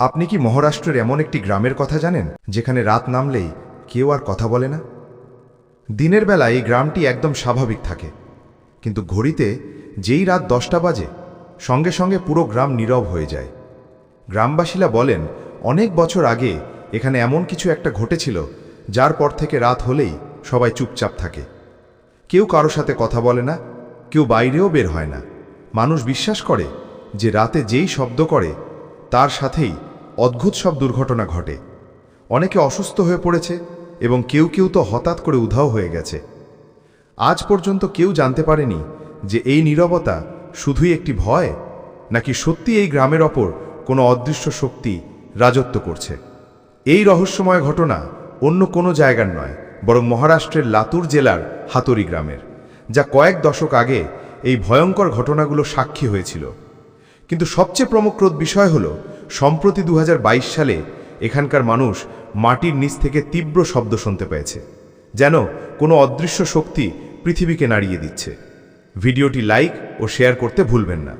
আপনি কি মহারাষ্ট্রের এমন একটি গ্রামের কথা জানেন, যেখানে রাত নামলেই কেউ আর কথা বলে না? দিনের বেলা এই গ্রামটি একদম স্বাভাবিক থাকে, কিন্তু ঘড়িতে যেই রাত দশটা বাজে, সঙ্গে সঙ্গে পুরো গ্রাম নীরব হয়ে যায়। গ্রামবাসীরা বলেন, অনেক বছর আগে এখানে এমন কিছু একটা ঘটেছিল, যার পর থেকে রাত হলেই সবাই চুপচাপ থাকে। কেউ কারও সাথে কথা বলে না, কেউ বাইরেও বের হয় না। মানুষ বিশ্বাস করে যে রাতে যেই শব্দ করে, তার সাথেই অদ্ভুত সব দুর্ঘটনা ঘটে। অনেকে অসুস্থ হয়ে পড়েছে এবং কেউ কেউ তো হঠাৎ করে উধাও হয়ে গেছে। আজ পর্যন্ত কেউ জানতে পারেনি যে এই নীরবতা শুধুই একটি ভয়, নাকি সত্যি এই গ্রামের ওপর কোনো অদৃশ্য শক্তি রাজত্ব করছে। এই রহস্যময় ঘটনা অন্য কোনো জায়গার নয়, বরং মহারাষ্ট্রের লাতুর জেলার হাতরি গ্রামের, যা কয়েক দশক আগে এই ভয়ঙ্কর ঘটনাগুলো সাক্ষী হয়েছিল। কিন্তু সবচেয়ে প্রমুখরোধ বিষয় হল সম্প্রতি দু হাজার বাইশ সালে এখানকার মানুষ মাটির নিচ থেকে তীব্র শব্দ শুনতে পেয়েছে, যেন কোনো অদৃশ্য শক্তি পৃথিবীকে নাড়িয়ে দিচ্ছে। ভিডিওটি লাইক ও শেয়ার করতে ভুলবেন না।